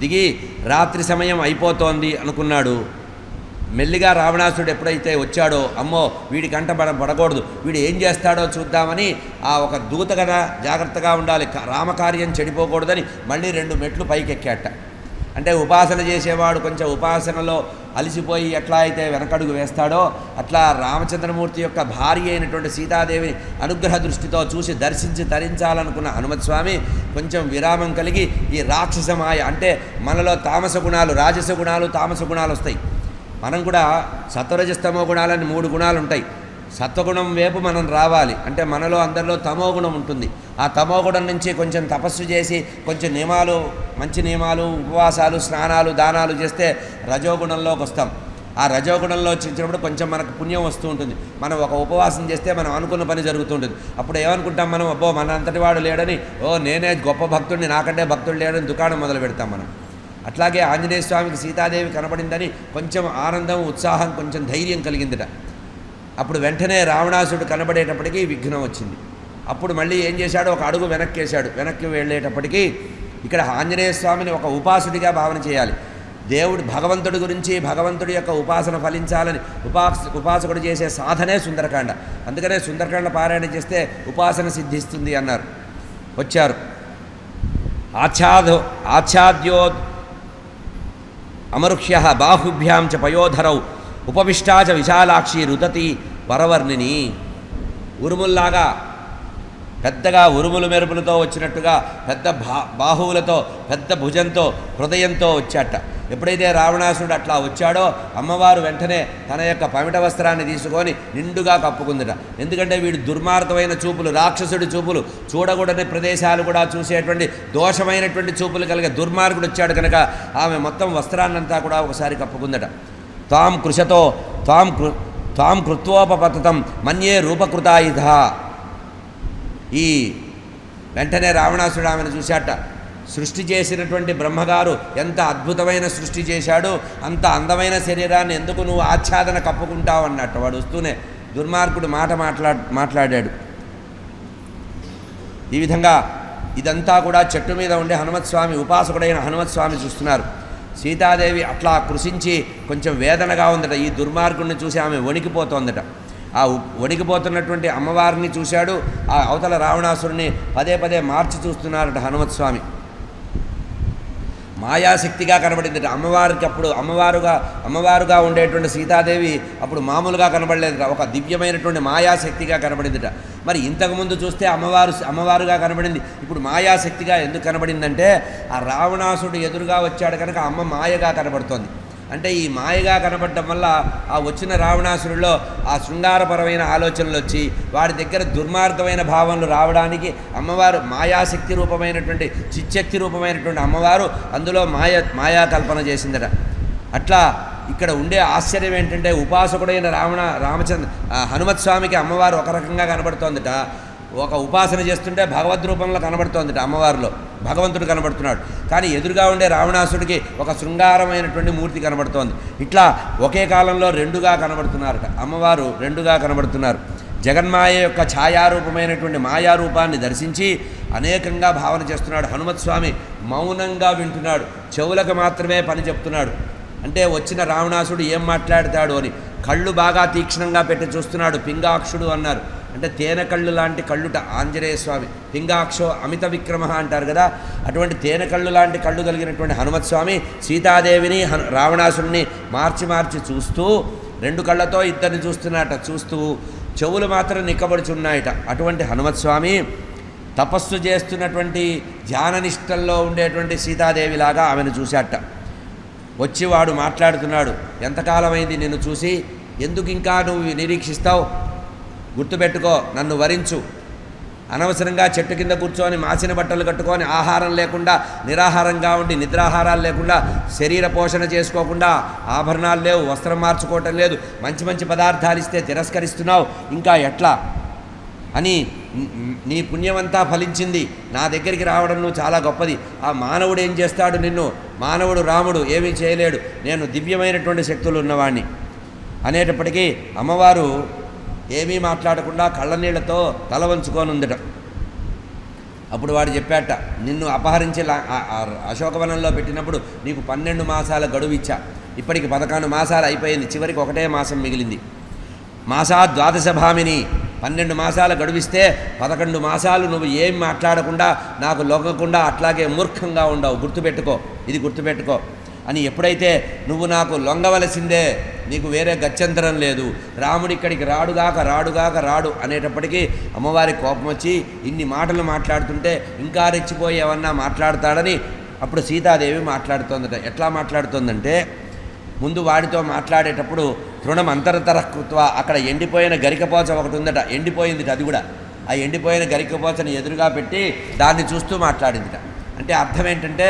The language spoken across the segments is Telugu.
దిగి రాత్రి సమయం అయిపోతోంది అనుకున్నాడు. మెల్లిగా రావణాసుడు ఎప్పుడైతే వచ్చాడో అమ్మో వీడి కంట పడ పడకూడదు వీడు ఏం చేస్తాడో చూద్దామని ఆ ఒక దూత కదా జాగ్రత్తగా ఉండాలి రామకార్యం చెడిపోకూడదని మళ్ళీ రెండు మెట్లు పైకెక్కాట. అంటే ఉపాసన చేసేవాడు కొంచెం ఉపాసనలో అలసిపోయి ఎట్లా అయితే వెనకడుగు వేస్తాడో అట్లా రామచంద్రమూర్తి యొక్క భార్య అయినటువంటి సీతాదేవిని అనుగ్రహ దృష్టితో చూసి దర్శించి తరించాలనుకున్న హనుమత్ స్వామి కొంచెం విరామం కలిగి ఈ రాక్షస మాయ అంటే మనలో తామస గుణాలు రాజస గుణాలు తామస గుణాలు వస్తాయి. మనం కూడా సత్వరజస్తమో గుణాలని మూడు గుణాలు ఉంటాయి. సత్వగుణం వైపు మనం రావాలి. అంటే మనలో అందరిలో తమో గుణం ఉంటుంది. ఆ తమో గుణం నుంచి కొంచెం తపస్సు చేసి కొంచెం నియమాలు మంచి నియమాలు ఉపవాసాలు స్నానాలు దానాలు చేస్తే రజోగుణంలోకి వస్తాం. ఆ రజోగుణంలో వచ్చినప్పుడు కొంచెం మనకు పుణ్యం వస్తూ ఉంటుంది. మనం ఒక ఉపవాసం చేస్తే మనం అనుకున్న పని జరుగుతుంటుంది అప్పుడు ఏమనుకుంటాం మనం? అబ్బో మన అంతటి వాడు లేడని. ఓ నేనే గొప్ప భక్తుడిని నాకంటే భక్తుడు లేడని దుకాణం మొదలు పెడతాం మనం. అట్లాగే ఆంజనేయ స్వామికి సీతాదేవి కనబడిందని కొంచెం ఆనందం ఉత్సాహం కొంచెం ధైర్యం కలిగిందిట. అప్పుడు వెంటనే రావణాసుడు కనబడేటప్పటికీ విఘ్నం వచ్చింది. అప్పుడు మళ్ళీ ఏం చేశాడు? ఒక అడుగు వెనక్కి వేశాడు వెనక్కి వెళ్ళేటప్పటికీ ఇక్కడ ఆంజనేయ స్వామిని ఒక ఉపాసుడిగా భావన చేయాలి. దేవుడు భగవంతుడి గురించి భగవంతుడి యొక్క ఉపాసన ఫలించాలని ఉపాస ఉపాసకుడు చేసే సాధనే సుందరకాండ. అందుకనే సుందరకాండ పారాయణ చేస్తే ఉపాసన సిద్ధిస్తుంది అన్నారు. వచ్చారు. ఆచ్ఛాదో ఆచ్ఛాద్యో అమరుక్ష్య బాహుభ్యాం చ పయోధరౌ ఉపవిష్టా చ విశాలాక్షి రుదతి పరవర్ణిని. ఉరుముల్లాగా పెద్దగా ఉరుములు మెరుపులతో వచ్చినట్టుగా పెద్ద బా బాహువులతో పెద్ద భుజంతో హృదయంతో వచ్చాట. ఎప్పుడైతే రావణాసుడు అట్లా వచ్చాడో అమ్మవారు వెంటనే తన యొక్క పమిట వస్త్రాన్ని తీసుకొని నిండుగా కప్పుకుందిట. ఎందుకంటే వీడు దుర్మార్గమైన చూపులు రాక్షసుడి చూపులు చూడకూడని ప్రదేశాలు కూడా చూసేటువంటి దోషమైనటువంటి చూపులు కలిగే దుర్మార్గుడు వచ్చాడు కనుక ఆమె మొత్తం వస్త్రాన్నంతా కూడా ఒకసారి కప్పుకుందట. తాం కృషతో తాం కృ తాం కృత్వోపపతతం మన్యే రూపకృతాయుధ. ఈ వెంటనే రావణాసుడు ఆమెను చూశాట. సృష్టి చేసినటువంటి బ్రహ్మగారు ఎంత అద్భుతమైన సృష్టి చేశాడు అంత అందమైన శరీరాన్ని ఎందుకు నువ్వు ఆచ్ఛాదన కప్పుకుంటావు అన్నట్టు వాడు వస్తూనే దుర్మార్గుడు మాట మాట్లా మాట్లాడాడు. ఈ విధంగా ఇదంతా కూడా చెట్టు మీద ఉండే హనుమత్ స్వామి ఉపాసకుడైన హనుమత్ స్వామి చూస్తున్నారు. సీతాదేవి అట్లా కృషించి కొంచెం వేదనగా ఉందట. ఈ దుర్మార్గుడిని చూసి ఆమె వణికిపోతోందట. ఆ ఉ- వణికిపోతున్నటువంటి అమ్మవారిని చూశాడు. ఆ అవతల రావణాసురుని పదే పదే మార్చి చూస్తున్నారట హనుమత్ స్వామి. మాయాశక్తిగా కనబడింది అమ్మవారికి అప్పుడు అమ్మవారుగా అమ్మవారుగా ఉండేటువంటి సీతాదేవి అప్పుడు మామూలుగా కనబడలేదుట ఒక దివ్యమైనటువంటి మాయాశక్తిగా కనబడిందిట. మరి ఇంతకుముందు చూస్తే అమ్మవారు అమ్మవారుగా కనబడింది. ఇప్పుడు మాయాశక్తిగా ఎందుకు కనబడిందంటే ఆ రావణాసుడు ఎదురుగా వచ్చాడు కనుక అమ్మ మాయగా కనబడుతోంది. అంటే ఈ మాయగా కనబడటం వల్ల ఆ వచ్చిన రావణాసురులో ఆ శృంగారపరమైన ఆలోచనలు వచ్చి వాడి దగ్గర దుర్మార్గమైన భావనలు రావడానికి అమ్మవారు మాయాశక్తి రూపమైనటువంటి చిచ్చక్తి రూపమైనటువంటి అమ్మవారు అందులో మాయ మాయా కల్పన చేసిందట. అట్లా ఇక్కడ ఉండే ఆశ్చర్యం ఏంటంటే ఉపాసకుడైన రావణ రామచంద్ర హనుమత్ స్వామికి అమ్మవారు ఒక రకంగా కనబడుతోందట ఒక ఉపాసన చేస్తుంటే భగవద్ రూపంలో కనబడుతోంది అమ్మవారిలో. భగవంతుడు కనబడుతున్నాడు. కానీ ఎదురుగా ఉండే రావణాసుడికి ఒక శృంగారమైనటువంటి మూర్తి కనబడుతోంది. ఇట్లా ఒకే కాలంలో రెండుగా కనబడుతున్నారట. అమ్మవారు రెండుగా కనబడుతున్నారు. జగన్మాయ యొక్క ఛాయారూపమైనటువంటి మాయారూపాన్ని దర్శించి అనేకంగా భావన చేస్తున్నాడు. హనుమత్ స్వామి మౌనంగా వింటున్నాడు. చెవులకు మాత్రమే పని చెప్తున్నాడు. అంటే వచ్చిన రావణాసుడు ఏం మాట్లాడతాడు అని కళ్ళు బాగా తీక్షణంగా పెట్టి చూస్తున్నాడు. పింగాక్షుడు అన్నారు. అంటే తేనె కళ్ళు లాంటి కళ్ళుట. ఆంజనేయ స్వామి. పింగాక్షో అమిత విక్రమ అంటారు కదా. అటువంటి తేనె కళ్ళు లాంటి కళ్ళు కలిగినటువంటి హనుమత్ స్వామి సీతాదేవిని హను రావణాసుడిని మార్చి మార్చి చూస్తూ రెండు కళ్ళతో ఇద్దరిని చూస్తున్నట చూస్తూ చెవులు మాత్రం నిక్కబడుచున్నాయట. అటువంటి హనుమత్ స్వామి తపస్సు చేస్తున్నటువంటి ధ్యాననిష్టల్లో ఉండేటువంటి సీతాదేవిలాగా ఆమెను చూశాట. వచ్చి వాడు మాట్లాడుతున్నాడు. ఎంతకాలమైంది నిన్ను చూసి? ఎందుకు ఇంకా నువ్వు నిరీక్షిస్తావు? గుర్తుపెట్టుకో నన్ను వరించు. అనవసరంగా చెట్టు కింద కూర్చొని మాసిన బట్టలు కట్టుకొని ఆహారం లేకుండా నిరాహారంగా ఉండి నిద్రాహారాలు లేకుండా శరీర పోషణ చేసుకోకుండా ఆభరణాలు లేవు వస్త్రం మార్చుకోవటం లేదు మంచి మంచి పదార్థాలు ఇస్తే తిరస్కరిస్తున్నావు ఇంకా ఎట్లా? అని నీ పుణ్యమంతా ఫలించింది. నా దగ్గరికి రావడం నువ్వు చాలా గొప్పది. ఆ మానవుడు ఏం చేస్తాడు నిన్ను? మానవుడు రాముడు ఏమీ చేయలేడు. నేను దివ్యమైనటువంటి శక్తులు ఉన్నవాణ్ణి. అనేటప్పటికీ అమ్మవారు ఏమీ మాట్లాడకుండా కళ్ళనీళ్ళతో తల వంచుకొని ఉందట అప్పుడు వాడు చెప్పాట నిన్ను అపహరించి అశోకవనంలో పెట్టినప్పుడు నీకు పన్నెండు మాసాల గడువు ఇచ్చా. ఇప్పటికి పదకొండు మాసాలు అయిపోయింది చివరికి ఒకటే మాసం మిగిలింది. మాసా ద్వాదశ భామిని పన్నెండు మాసాలు గడువిస్తే పదకొండు మాసాలు నువ్వు ఏం మాట్లాడకుండా నాకు లొంగకుండా అట్లాగే మూర్ఖంగా ఉండవు. గుర్తుపెట్టుకో ఇది గుర్తుపెట్టుకో. అని ఎప్పుడైతే నువ్వు నాకు లొంగవలసిందే నీకు వేరే గత్యంతరం లేదు. రాముడు ఇక్కడికి రాడుగాక రాడుగాక రాడు అనేటప్పటికీ అమ్మవారి కోపం వచ్చి ఇన్ని మాటలు మాట్లాడుతుంటే ఇంకా రెచ్చిపోయేవన్నా మాట్లాడతాడని అప్పుడు సీతాదేవి మాట్లాడుతోందట. ఎట్లా మాట్లాడుతోందంటే ముందు వాడితో మాట్లాడేటప్పుడు తృణం అంతరతరకృత్వ అక్కడ ఎండిపోయిన గరికపోచ ఒకటి ఉందట. ఎండిపోయింది అది కూడా. ఆ ఎండిపోయిన గరికపోచని ఎదురుగా పెట్టి దాన్ని చూస్తూ మాట్లాడిందిట. అంటే అర్థం ఏంటంటే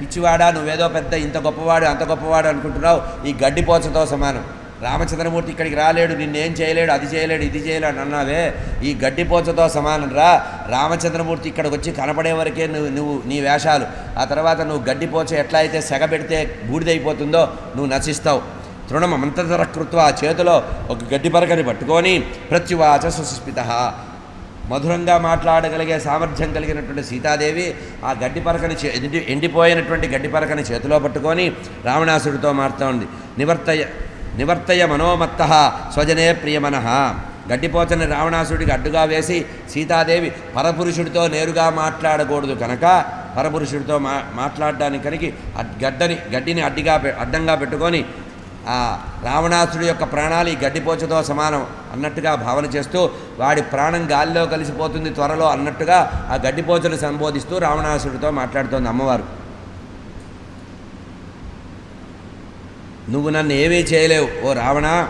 పిచ్చివాడా నువ్వేదో పెద్ద ఇంత గొప్పవాడు అంత గొప్పవాడు అనుకుంటున్నావు. ఈ గడ్డిపోచతో సమానం. రామచంద్రమూర్తి ఇక్కడికి రాలేడు నిన్నేం చేయలేడు అది చేయలేడు ఇది చేయలేడు అన్నావే. ఈ గడ్డిపోచతో సమానం రా. రామచంద్రమూర్తి ఇక్కడికి వచ్చి కనపడే వరకే నువ్వు నువ్వు నీ వేషాలు. ఆ తర్వాత నువ్వు గడ్డిపోచ ఎట్లా అయితే సెగ పెడితే బూడిదైపోతుందో నువ్వు నశిస్తావు. తృణం అంతతర కృత్వ ఆ చేతిలో ఒక గడ్డి పరకని పట్టుకొని ప్రత్యువాచ సుస్మిత మధురంగా మాట్లాడగలిగే సామర్థ్యం కలిగినటువంటి సీతాదేవి ఆ గడ్డి పరకని చే- ఎండి ఎండిపోయినటువంటి గడ్డి పరకని చేతిలో పట్టుకొని రావణాసుడితో మారుతోంది నివర్తయ నివర్తయ మనోమత్త స్వజనే ప్రియమన. గడ్డిపోచని రావణాసుడికి అడ్డుగా వేసి సీతాదేవి పరపురుషుడితో నేరుగా మాట్లాడకూడదు కనుక పరపురుషుడితో మా మాట్లాడడానికి కనుక అడ్- గడ్డని గడ్డిని అడ్డిగా పె- అడ్డంగా పెట్టుకొని ఆ రావణాసుడి యొక్క ప్రాణాలు ఈ గడ్డిపోచతో సమానం అన్నట్టుగా భావన చేస్తూ వాడి ప్రాణం గాలిలో కలిసిపోతుంది త్వరలో అన్నట్టుగా ఆ గడ్డిపోచను సంబోధిస్తూ రావణాసుడితో మాట్లాడుతోంది అమ్మవారు. నువ్వు నన్ను ఏమీ చేయలేవు ఓ రావణ.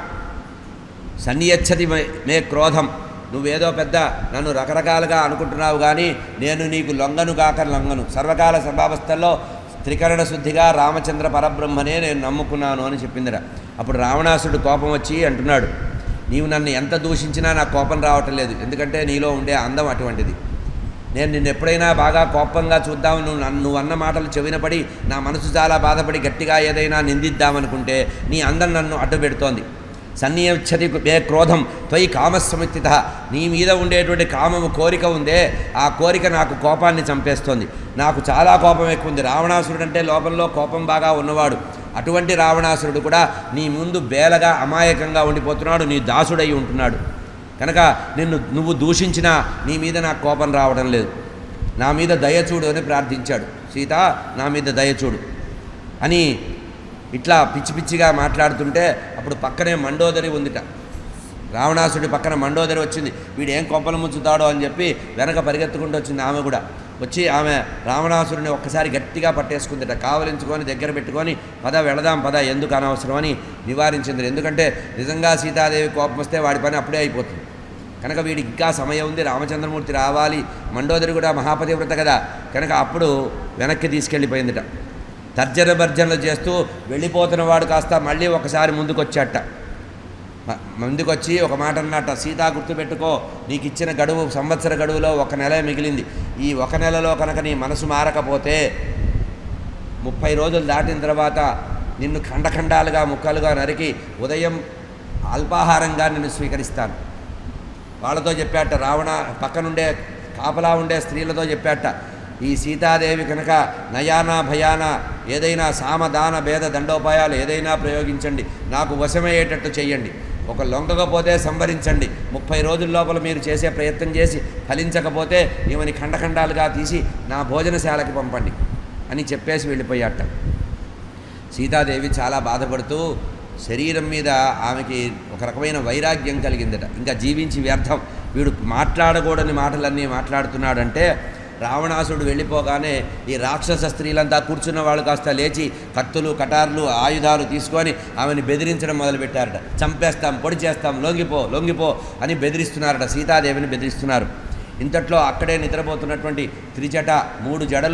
సన్నియచ్చతి మే- క్రోధం. నువ్వేదో పెద్ద నన్ను రకరకాలుగా అనుకుంటున్నావు కానీ నేను నీకు లొంగను కాక లొంగను. సర్వకాల సంభావస్థల్లో త్రికరణ శుద్ధిగా రామచంద్ర పరబ్రహ్మనే నేను నమ్ముకున్నాను అని చెప్పిందిరా. అప్పుడు రావణాసుడు కోపం వచ్చి అంటున్నాడు నీవు నన్ను ఎంత దూషించినా నాకు కోపం రావటం లేదు. ఎందుకంటే నీలో ఉండే అందం అటువంటిది. నేను నిన్ను ఎప్పుడైనా బాగా కోపంగా చూద్దాం నువ్వు నన్ను నువ్వు అన్న మాటలు చెవినపడి నా మనసు చాలా బాధపడి గట్టిగా ఏదైనా నిందిద్దామనుకుంటే నీ అందం నన్ను అడ్డు పెడుతోంది సన్నియచ్చతి ఏ క్రోధం త్వయి కామస్సమితిత నీ మీద ఉండేటువంటి కామము కోరిక ఉందే ఆ కోరిక నాకు కోపాన్ని చంపేస్తోంది. నాకు చాలా కోపం ఎక్కువ ఉంది రావణాసురుడు అంటే లోపంలో కోపం బాగా ఉన్నవాడు. అటువంటి రావణాసురుడు కూడా నీ ముందు బేలగా అమాయకంగా ఉండిపోతున్నాడు. నీ దాసుడై ఉంటున్నాడు. కనుక నిన్ను నువ్వు దూషించినా నీ మీద నాకు కోపం రావడం లేదు. నా మీద దయచూడు అని ప్రార్థించాడు. సీత నా మీద దయచూడు అని ఇట్లా పిచ్చి పిచ్చిగా మాట్లాడుతుంటే అప్పుడు పక్కనే మండోదరి ఉందిట. రావణాసుడి పక్కన మండోదరి వచ్చింది. వీడు ఏం కొంపలు ముంచుతాడో అని చెప్పి వెనక పరిగెత్తుకుంటూ వచ్చింది ఆమె కూడా. వచ్చి ఆమె రావణాసురుని ఒక్కసారి గట్టిగా పట్టేసుకుందిట. కావలించుకొని దగ్గర పెట్టుకొని పద వెళదాం పద ఎందుకు అనవసరం అని నివారించింది. ఎందుకంటే నిజంగా సీతాదేవి కోపం వస్తే వాడి పని అప్పుడే అయిపోతుంది. కనుక వీడికి ఇంకా సమయం ఉంది. రామచంద్రమూర్తి రావాలి. మండోదరి కూడా మహాపతివ్రత కదా. కనుక అప్పుడు వెనక్కి తీసుకెళ్ళిపోయిందిట. తర్జన భర్జనలు చేస్తూ వెళ్ళిపోతున్న వాడు కాస్త మళ్ళీ ఒకసారి ముందుకొచ్చాట. ముందుకొచ్చి ఒక మాట అన్నట్ట సీతా గుర్తుపెట్టుకో నీకు ఇచ్చిన గడువు సంవత్సర గడువులో ఒక నెల మిగిలింది. ఈ ఒక నెలలో కనుక నీ మనసు మారకపోతే ముప్పై రోజులు దాటిన తర్వాత నిన్ను ఖండఖండాలుగా ముక్కలుగా నరికి ఉదయం అల్పాహారంగా నిన్ను స్వీకరిస్తాను. వాళ్ళతో చెప్పాట రావణ పక్కనుండే కాపలా ఉండే స్త్రీలతో చెప్పాట ఈ సీతాదేవి కనుక నయానా భయాన ఏదైనా సామదాన భేద దండోపాయాలు ఏదైనా ప్రయోగించండి. నాకు వశమయ్యేటట్టు చేయండి ఒక లొంగకపోతే సంవరించండి. ముప్పై రోజుల లోపల మీరు చేసే ప్రయత్నం చేసి ఫలించకపోతే ఈమెని ఖండఖండాలుగా తీసి నా భోజనశాలకి పంపండి అని చెప్పేసి వెళ్ళిపోయాట. సీతాదేవి చాలా బాధపడుతూ శరీరం మీద ఆమెకి ఒక రకమైన వైరాగ్యం కలిగిందట. ఇంకా జీవించి వ్యర్థం. వీడు మాట్లాడకూడని మాటలన్నీ మాట్లాడుతున్నాడంటే రావణాసుడు వెళ్ళిపోగానే ఈ రాక్షస స్త్రీలంతా కూర్చున్న వాళ్ళు కాస్త లేచి కత్తులు కటార్లు ఆయుధాలు తీసుకొని ఆమెను బెదిరించడం మొదలుపెట్టారట. చంపేస్తాం పొడి చేస్తాం లొంగిపో లొంగిపో అని బెదిరిస్తున్నారట. సీతాదేవిని బెదిరిస్తున్నారు. ఇంతట్లో అక్కడే నిద్రపోతున్నటువంటి త్రిజట మూడు జడలు